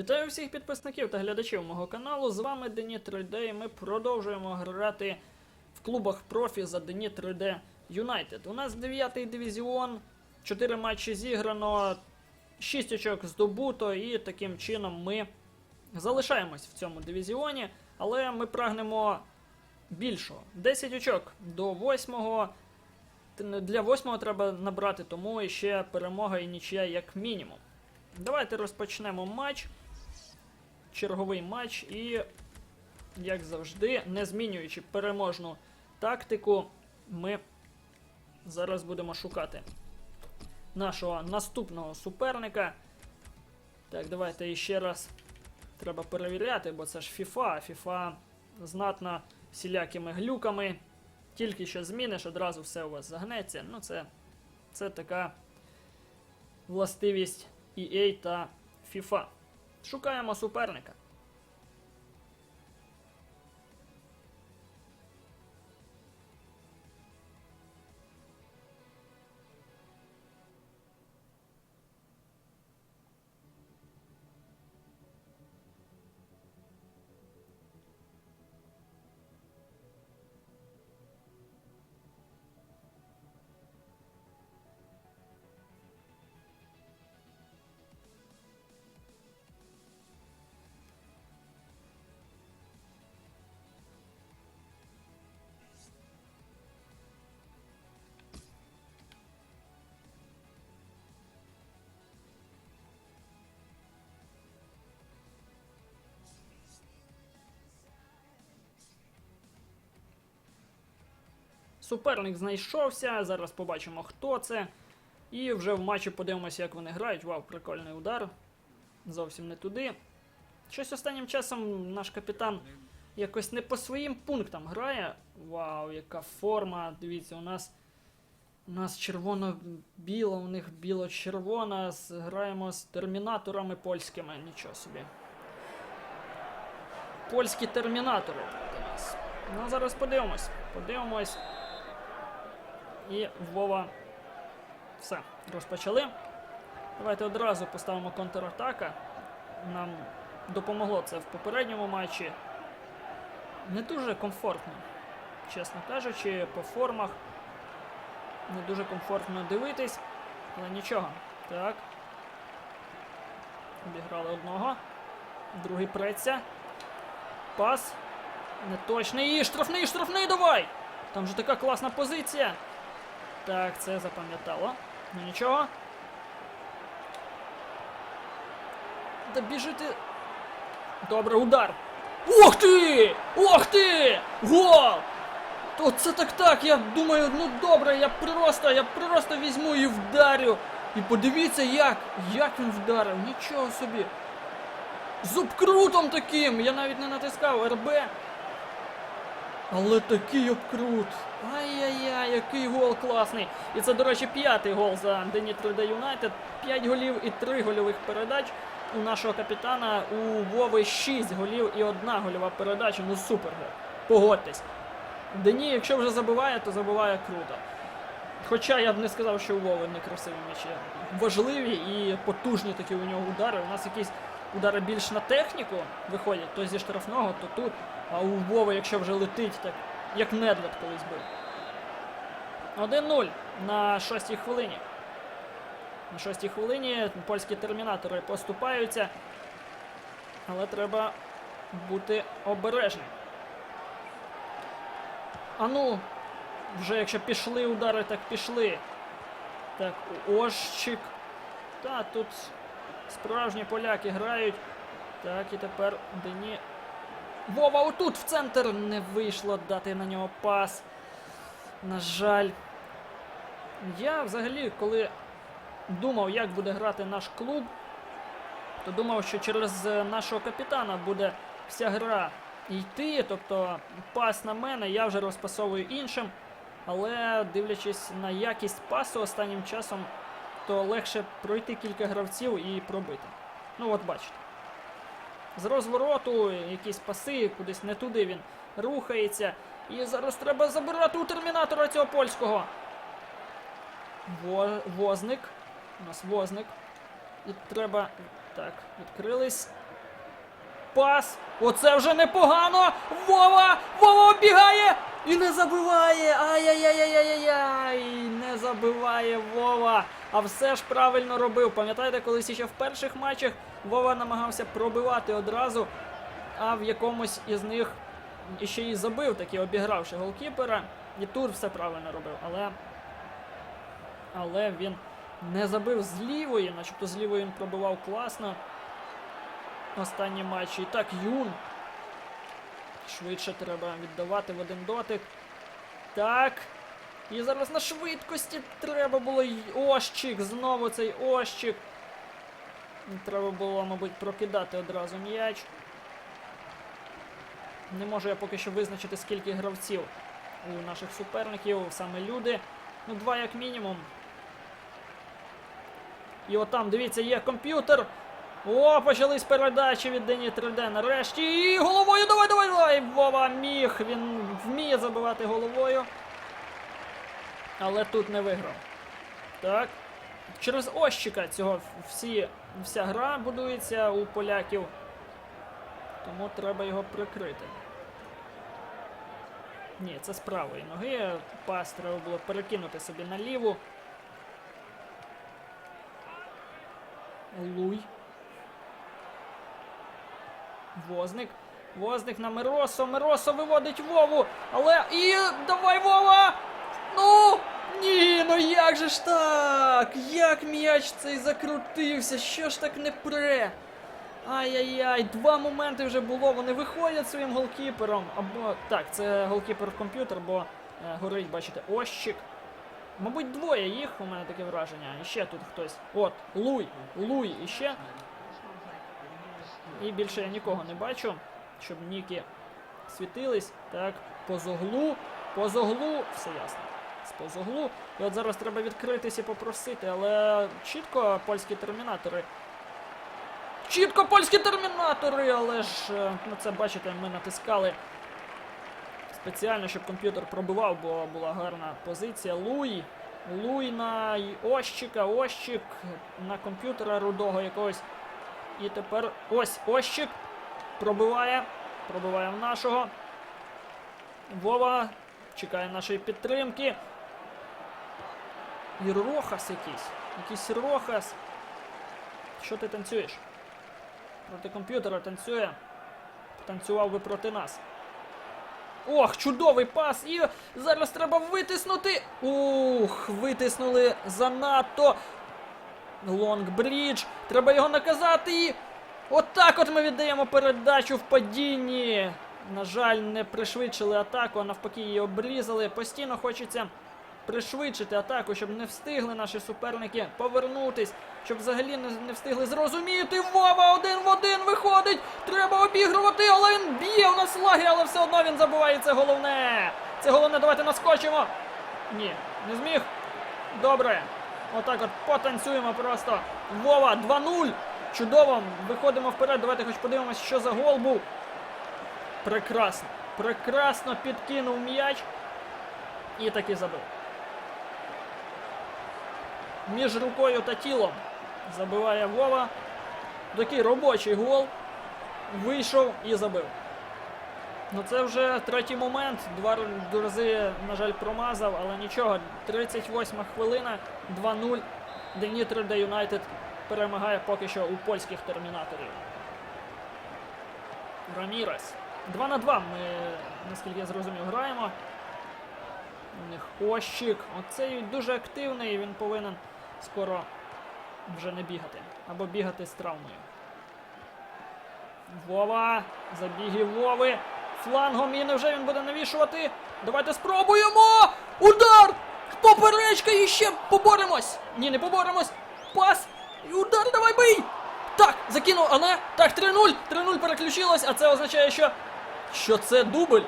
Вітаю всіх підписників та глядачів мого каналу. З вами Дені 3D і ми продовжуємо грати в клубах профі за Дені 3D Юнайтед. У нас 9-й дивізіон, 4 матчі зіграно, 6 очок здобуто, і таким чином ми залишаємось в цьому дивізіоні, але ми прагнемо більшого. 10 очок до 8-го. Для 8-го треба набрати, тому ще перемога і нічия як мінімум. Давайте розпочнемо матч. Черговий матч і, як завжди, не змінюючи переможну тактику, ми зараз будемо шукати нашого наступного суперника. Так, давайте ще раз треба перевіряти, бо це ж FIFA. FIFA знатна всілякими глюками. Тільки що зміниш, одразу все у вас загнеться. Ну, це, це така властивість EA та FIFA. Шукаємо суперника. Суперник знайшовся. Зараз побачимо, хто це. І вже в матчі подивимося, як вони грають. Вау, прикольний удар. Зовсім не туди. Щось останнім часом наш капітан якось не по своїм пунктам грає. Вау, яка форма. Дивіться, у нас. У нас червоно-біло, у них біло-червона. Граємо з термінаторами польськими. Нічого собі. Польські термінатори. Ну, зараз подивимось. Подивимось. І Вова. Все, розпочали. Давайте одразу поставимо контратака. Нам допомогло це в попередньому матчі. Не дуже комфортно, чесно кажучи, по формах. Не дуже комфортно дивитись, але нічого. Так. Обіграли одного. Другий преться. Пас. Неточний. І штрафний, штрафний давай! Там же така класна позиція. Так, це запам'ятало. Ну нічого. Да біжити. Добре, удар. Ух ти! Ух ти! Гол! То це так так. Я думаю, ну добре, я просто, я просто візьму і вдарю. І подивіться, як, як він вдарив. Нічого собі. Зубкрутом таким! Я навіть не натискав РБ. Але такий обкрут. Ай-яй-яй, який гол класний. І це, до речі, п'ятий гол за Дені 3D Юнайтед. П'ять голів і три гольових передач. У нашого капітана у Вови 6 голів і одна гольова передача. Ну супер гол. Погодьтесь. Дені, якщо вже забиває, то забиває круто. Хоча я б не сказав, що у Вови не красиві м'ячі. Важливі і потужні такі у нього удари. У нас якісь удари більш на техніку виходять, то зі штрафного, то тут. А у Вови, якщо вже летить, так як Недвед колись бив. 1-0 на шостій хвилині. На шостій хвилині польські термінатори поступаються. Але треба бути обережним. А ну, вже якщо пішли удари, так пішли. Так, Ощик. Та, тут справжні поляки грають. Так, і тепер Дені. Вова, отут в центр не вийшло дати на нього пас. На жаль. Я взагалі, коли думав, як буде грати наш клуб, то думав, що через е, нашого капітана буде вся гра йти. Тобто пас на мене, я вже розпасовую іншим. Але дивлячись на якість пасу останнім часом, то легше пройти кілька гравців і пробити. Ну от бачите. З розвороту якісь паси, кудись не туди він рухається. І зараз треба забирати у термінатора цього польського. Во- возник. У нас возник. І треба. Так, відкрились. пас. Оце вже непогано. Вова! Вова оббігає! І не забиває! Ай-яй-яй-яй-яй-яй! Не забиває Вова. А все ж правильно робив. Пам'ятаєте, колись ще в перших матчах Вова намагався пробивати одразу, а в якомусь із них іще й забив, таки обігравши голкіпера. І тут все правильно робив. Але, але він не забив з лівої, начебто з лівої він пробивав класно. Останні матчі. І так, Юн. Швидше треба віддавати в один дотик. Так. І зараз на швидкості треба було Ощик. Знову цей Ощик. Треба було, мабуть, прокидати одразу м'яч. Не можу я поки що визначити, скільки гравців у наших суперників, саме люди. Ну, два як мінімум. І отам, дивіться, є комп'ютер. О, почались передачі від Дені 3D нарешті. І головою давай, давай, давай! Вова міг. Він вміє забивати головою. Але тут не виграв. Так. Через Ощика цього всі, вся гра будується у поляків. Тому треба його прикрити. Ні, це з правої ноги. Пас треба було перекинути собі на ліву. Луй. Возник. Возник на Миросо. Миросо виводить Вову. Але. І. Давай, Вова! Ну! Ні, ну як же ж так? Як м'яч цей закрутився? Що ж так не пре? Ай-яй-яй, два моменти вже було. Вони виходять своїм голкіпером. Або. Так, це голкіпер комп'ютер, бо е, горить, бачите, ощик. Мабуть, двоє їх, у мене таке враження. І ще тут хтось. От, Луй, Луй іще. І більше я нікого не бачу, щоб ніки світились. Так, позоглу, позоглу, все ясно. З позоглу. І от зараз треба відкритись і попросити, але чітко польські термінатори. Чітко польські термінатори, але ж е, ну це бачите, ми натискали спеціально, щоб комп'ютер пробивав, бо була гарна позиція. Луй. Луй на Ощика, Ощик на комп'ютера рудого якогось. І тепер ось Ощик пробиває. Пробиває в нашого. Вова чекає нашої підтримки. І Рохас якийсь. Якийсь Рохас. Що ти танцюєш? Проти комп'ютера танцює. Танцював би проти нас. Ох, чудовий пас! І зараз треба витиснути. Ух, витиснули занадто. Лонгбрідж. Треба його наказати і. Отак от ми віддаємо передачу в падінні. На жаль, не пришвидшили атаку, а навпаки її обрізали. Постійно хочеться пришвидшити атаку, щоб не встигли наші суперники повернутись, щоб взагалі не, встигли зрозуміти. Вова один в один виходить. Треба обігрувати, але він б'є у нас лаги, але все одно він забуває. Це головне. Це головне, давайте наскочимо. Ні, не зміг. Добре. Отак от потанцюємо просто. Вова 2-0. Чудово. Виходимо вперед. Давайте хоч подивимось, що за гол був. Прекрасно. Прекрасно підкинув м'яч. І таки забив. Між рукою та тілом забиває Вова. Такий робочий гол. Вийшов і забив. Ну це вже третій момент. Два рази, на жаль, промазав, але нічого. 38 хвилина, 2-0. Денітр де Юнайтед перемагає поки що у польських термінаторів. Рамірес. 2 на 2 ми, наскільки я зрозумів, граємо. У них Ощик. Оцей дуже активний, він повинен скоро вже не бігати. Або бігати з травмою. Вова. Забіги Вови. Флангом і невже він буде навішувати. Давайте спробуємо! Удар! Поперечка і ще поборемось! Ні, не поборемось! Пас! І удар, давай бий! Так, закинув, а не? Так, 3-0! 3-0 переключилось, а це означає, що. Що це дубль.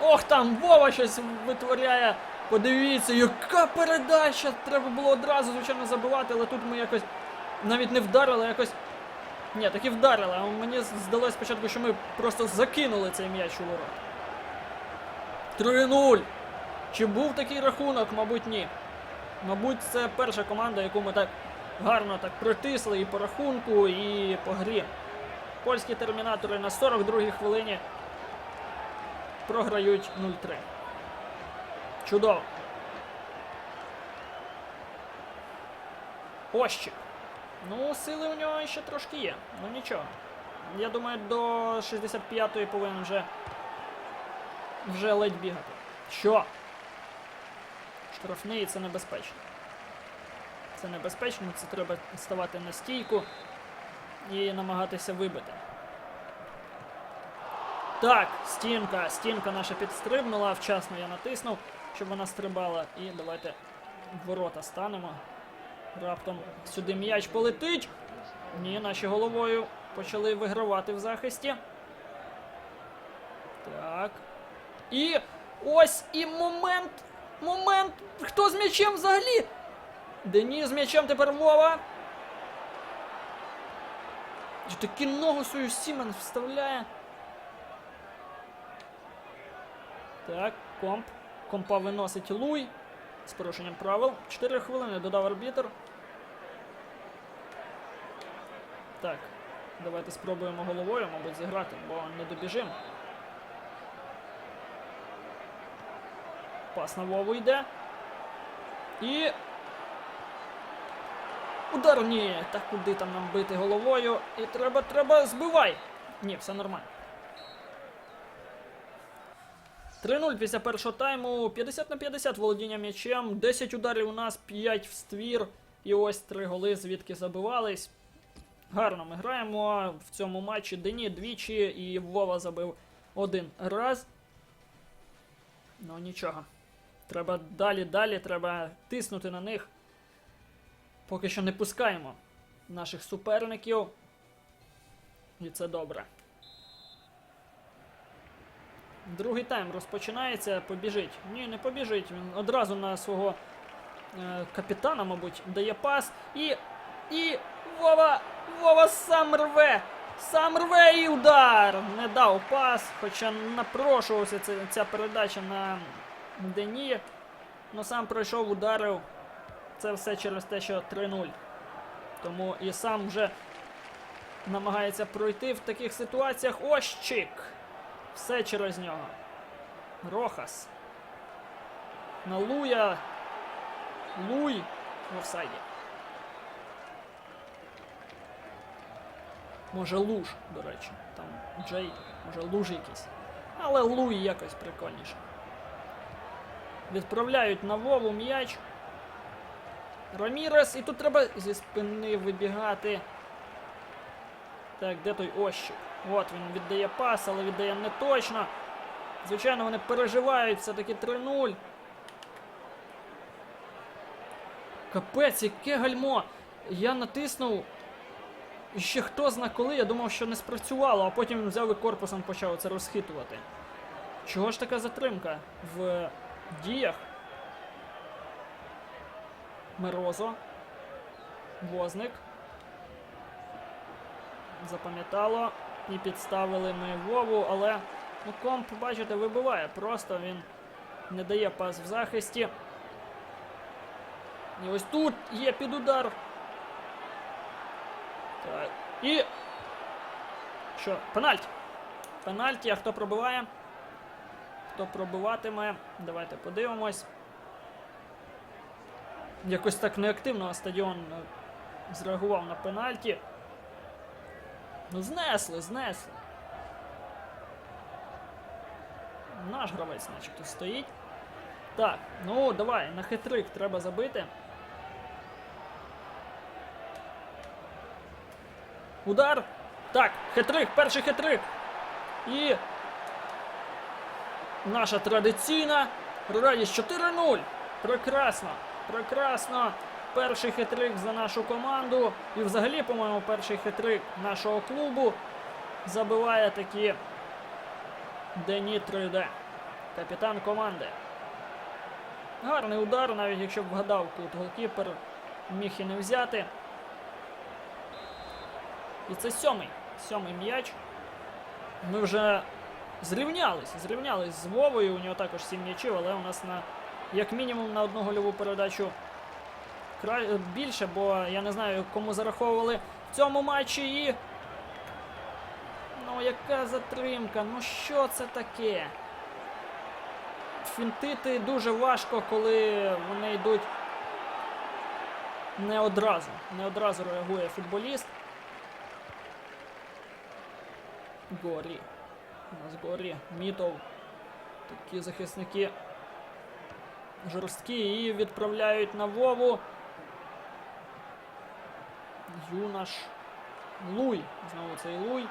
Ох, там Вова щось витворяє. Подивіться, яка передача! Треба було одразу, звичайно, забивати, але тут ми якось навіть не вдарили, якось. Ні, таки вдарили, а мені здалося спочатку, що ми просто закинули цей м'яч у ворот. 3-0. Чи був такий рахунок? Мабуть, ні. Мабуть, це перша команда, яку ми так гарно так притисли і по рахунку, і по грі. Польські термінатори на 42-й хвилині програють 0-3. Чудово. Ощик. Ну, сили у нього ще трошки є. Ну нічого. Я думаю, до 65-ї повинен вже. Вже ледь бігати. Що? Штрафний це небезпечно. Це небезпечно, це треба ставати на стійку і намагатися вибити. Так, стінка. Стінка наша підстрибнула. Вчасно я натиснув, щоб вона стрибала. І давайте в ворота станемо. Раптом сюди м'яч полетить. Ні, наші головою почали вигравати в захисті. Так. І ось і момент. Момент. Хто з м'ячем взагалі? Деніс з м'ячем тепер Вова. І Таки ногу свою Сімен вставляє. Так, комп. Компа виносить Луй. З порушенням правил. 4 хвилини додав арбітр. Так. Давайте спробуємо головою, мабуть, зіграти, бо не добіжимо. Пас на Вову йде. І. Удар ні. Та куди там нам бити головою? І треба, треба, збивай! Ні, все нормально. 3-0 після першого тайму. 50 на 50 володіння м'ячем. 10 ударів у нас, 5 в ствір. І ось 3 голи, звідки забивались. Гарно ми граємо в цьому матчі. Дені двічі і Вова забив один раз. Ну нічого. Треба далі, далі, треба тиснути на них. Поки що не пускаємо наших суперників. І це добре. Другий тайм розпочинається, побіжить. Ні, не побіжить. Він одразу на свого е, капітана, мабуть, дає пас. І. І. Вова! Вова сам рве! Сам рве і удар! Не дав пас, хоча напрошувався ця, ця передача на Дені. Ну сам пройшов, ударив. Це все через те, що 3-0. Тому і сам вже намагається пройти в таких ситуаціях. Ось чик! Все через нього. Рохас. На Луя. Луй в офсайді. Може луж, до речі. Там Джей, може луж якийсь. Але Луй якось прикольніше. Відправляють на Вову м'яч. Рамірес, і тут треба зі спини вибігати. Так, де той ощик? От він віддає пас, але віддає не точно. Звичайно, вони переживають все-таки 3-0. Капець, яке гальмо! Я натиснув. І ще хто зна коли, я думав, що не спрацювало, а потім взяв і корпусом почав це розхитувати. Чого ж така затримка в діях? Морозо. Возник. Запам'ятало. І підставили ми Вову, але ну, комп, бачите, вибиває. Просто він не дає пас в захисті. І ось тут є під удар. Так. І. Що? Пенальті. Пенальті, а хто пробиває? Хто пробиватиме? Давайте подивимось. Якось так неактивно стадіон е, зреагував на пенальті. Ну, знесли, знесли. Наш гравець, начебто, стоїть. Так, ну давай, на хитрик треба забити. Удар. Так, хитрик, перший хитрик. І. Наша традиційна радість 4-0. Прекрасно. Прекрасно. Перший хитрик за нашу команду. І взагалі, по-моєму, перший хитрик нашого клубу забиває такі Дені 3D. Капітан команди. Гарний удар, навіть якщо б вгадав тут голкіпер, міг і не взяти. І це сьомий. Сьомий м'яч. Ми вже зрівнялись. Зрівнялись з Вовою. У нього також сім м'ячів, але у нас на як мінімум на одну гольову передачу. Більше, бо я не знаю, кому зараховували в цьому матчі. І Ну, яка затримка? Ну що це таке? Фінтити дуже важко, коли вони йдуть не одразу. Не одразу реагує футболіст. Горі. У нас горі. Мітов. Такі захисники жорсткі і відправляють на Вову. Юнаш. Луй. Знову цей Луй.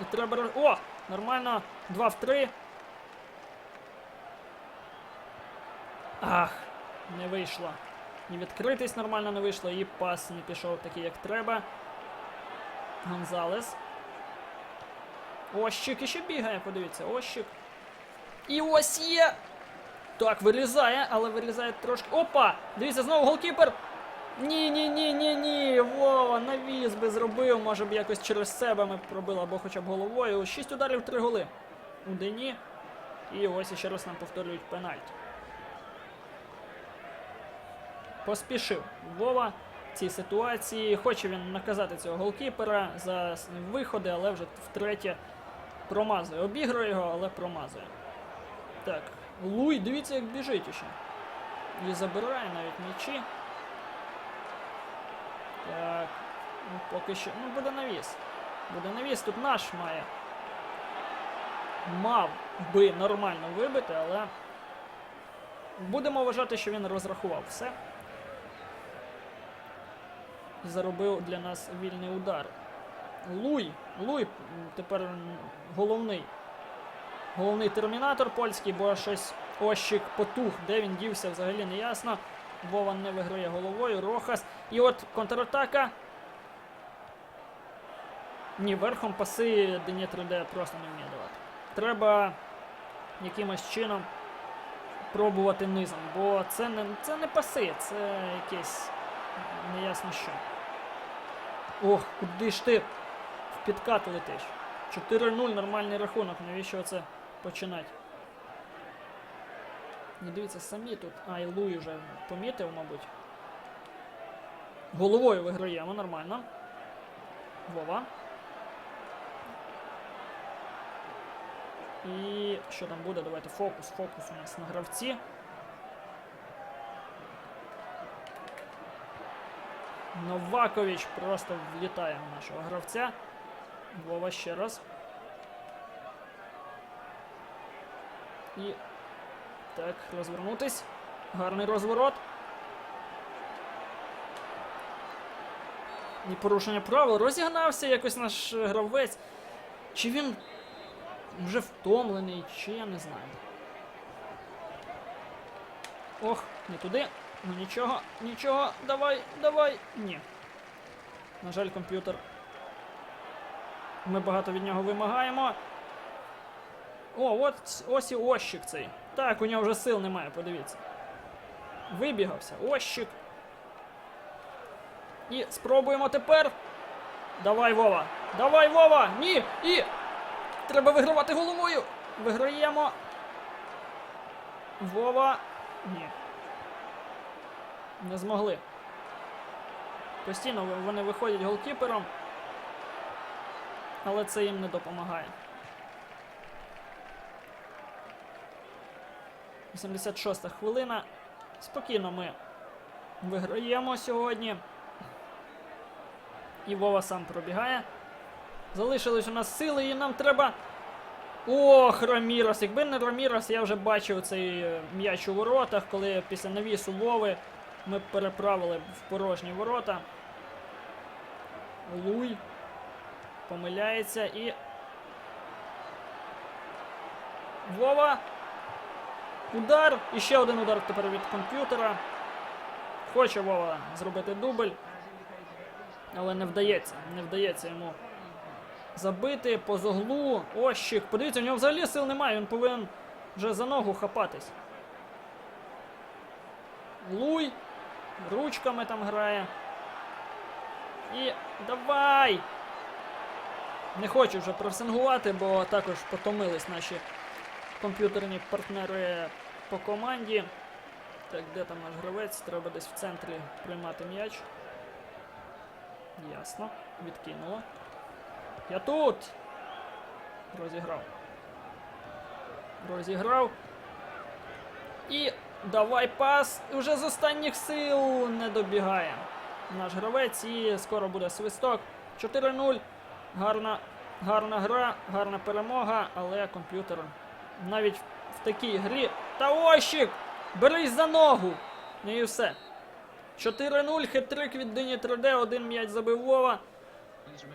І треба. О! Нормально. 2 в 3. Ах, не вийшло. І відкритись нормально не вийшло, і пас не пішов такий, як треба. Гонзалес. Ощик іще бігає, подивіться, Ощик. І ось є. Так, вирізає, але вирізає трошки. Опа! Дивіться, знову голкіпер. Ні, ні, ні, ні, ні. Вова, навіс би зробив. Може б якось через себе ми пробили або хоча б головою. Шість ударів, три голи. У Дені. І ось іще раз нам повторюють пенальті. Поспішив Вова в цій ситуації. Хоче він наказати цього голкіпера за виходи, але вже втретє промазує. Обігрує його, але промазує. Так, Луй, дивіться, як біжить іще. І забирає навіть м'ячі. Так. Ну, поки що. Ну, буде навіс. Буде навіс. Тут наш має. Мав би нормально вибити, але. Будемо вважати, що він розрахував все. Заробив для нас вільний удар. Луй. Луй тепер головний. Головний термінатор польський, бо щось ощик потух. Де він дівся, взагалі не ясно. Вова не виграє головою. Рохас. І от контратака. Ні, верхом паси Денєт Руде просто не вміє давати. Треба якимось чином пробувати низом, бо це не, це не паси, це якесь неясно що. Ох, куди ж ти в підкат летиш? 4-0 нормальний рахунок, навіщо це починати? Не дивіться, самі тут. А, і Луї вже помітив, мабуть. Головою виграємо, нормально. Вова. І що там буде? Давайте фокус. Фокус у нас на гравці. Новакович просто влітає в нашого гравця. Вова ще раз. І так, розвернутись. Гарний розворот. І порушення правил. Розігнався якось наш гравець. Чи він вже втомлений, чи я не знаю. Ох, не туди. Ну нічого, нічого, давай, давай. Ні. На жаль, комп'ютер. Ми багато від нього вимагаємо. О, от ось і ощик цей. Так, у нього вже сил немає, подивіться. Вибігався. Ощик. І спробуємо тепер. Давай, Вова. Давай, Вова! Ні! І! Треба вигравати головою. Виграємо. Вова. Ні. Не змогли. Постійно вони виходять голкіпером. Але це їм не допомагає. 86 хвилина. Спокійно ми виграємо сьогодні. І Вова сам пробігає. Залишились у нас сили, і нам треба. Ох, Рамірос. Якби не Рамірос, я вже бачив цей е, м'яч у воротах, коли після навісу Вови ми переправили в порожні ворота. Луй помиляється і. Вова. Удар. І ще один удар тепер від комп'ютера. Хоче Вова зробити дубль. Але не вдається. Не вдається йому забити по зоглу. Ощик. Подивіться, у нього взагалі сил немає. Він повинен вже за ногу хапатись. Луй. Ручками там грає. І давай! Не хочу вже пресингувати, бо також потомились наші комп'ютерні партнери по команді. Так, де там наш гравець? Треба десь в центрі приймати м'яч. Ясно. Відкинуло. Я тут. Розіграв. Розіграв. І давай пас. Уже з останніх сил не добігає наш гравець. І скоро буде свисток. 4-0. Гарна, гарна гра, гарна перемога, але комп'ютер навіть в такій грі. Та ощик! Берись за ногу! Ну і все. 4-0, хитрик від Дині 3D, один м'яч забив Вова.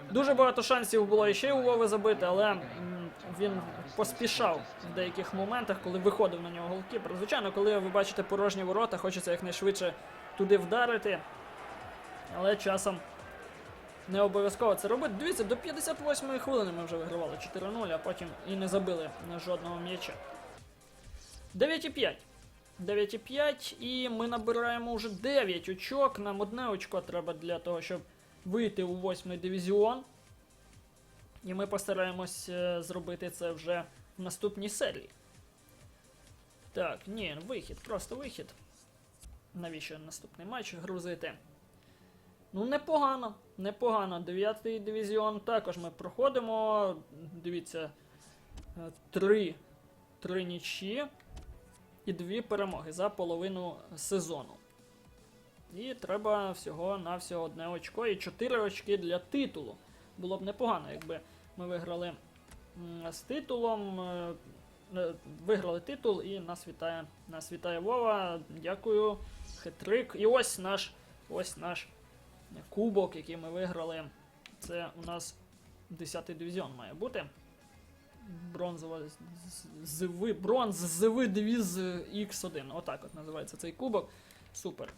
Дуже багато шансів було ще у Вови забити, але він поспішав в деяких моментах, коли виходив на нього голкіпер. Звичайно, коли ви бачите порожні ворота, хочеться якнайшвидше туди вдарити. Але часом не обов'язково це робити. Дивіться, до 58-ї хвилини ми вже вигравали 4-0, а потім і не забили жодного м'яча. 9,5. 9,5 і ми набираємо вже 9 очок. Нам одне очко треба для того, щоб вийти у 8 дивізіон. І ми постараємось е, зробити це вже в наступній серії. Так, ні, вихід, просто вихід. Навіщо наступний матч грузити? Ну, непогано, непогано. Дев'ятий дивізіон також ми проходимо. Дивіться, е, три, три нічі і дві перемоги за половину сезону. І треба всього-навсього одне очко і чотири очки для титулу. Було б непогано, якби ми виграли з титулом. е, е, Виграли титул і нас вітає, нас вітає Вова. Дякую. Хитрик. І ось наш, ось наш кубок, який ми виграли. Це у нас 10-й дивізіон має бути. Бронзова зиви, бронз зиви девіз X1. Отак от називається цей кубок. Супер.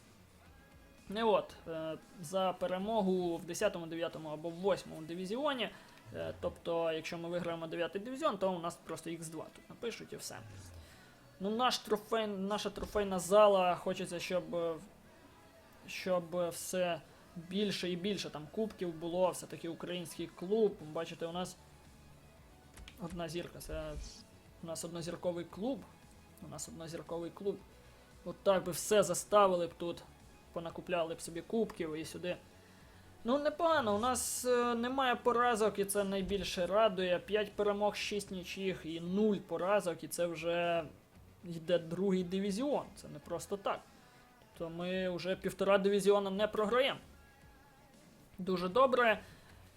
Не от, е, за перемогу в 10, 9 або в 8 дивізіоні. Е, тобто, якщо ми виграємо 9 дивізіон, то у нас просто X2 тут напишуть і все. Ну, наш трофей, наша трофейна зала хочеться, щоб, щоб все більше і більше там кубків було, все-таки український клуб. Бачите, у нас одна зірка. Це у нас однозірковий клуб. У нас однозірковий клуб. От так би все заставили б тут, понакупляли б собі кубків і сюди. Ну, непогано, у нас е, немає поразок, і це найбільше радує. 5 перемог, 6 нічих і 0 поразок, і це вже йде другий дивізіон. Це не просто так. Тобто ми вже півтора дивізіона не програємо. Дуже добре.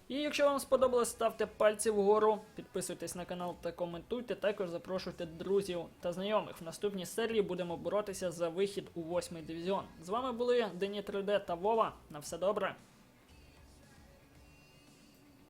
І якщо вам сподобалось, ставте пальці вгору, підписуйтесь на канал та коментуйте. Також запрошуйте друзів та знайомих. В наступній серії будемо боротися за вихід у восьмий дивізіон. З вами були Дені 3D та Вова. На все добре.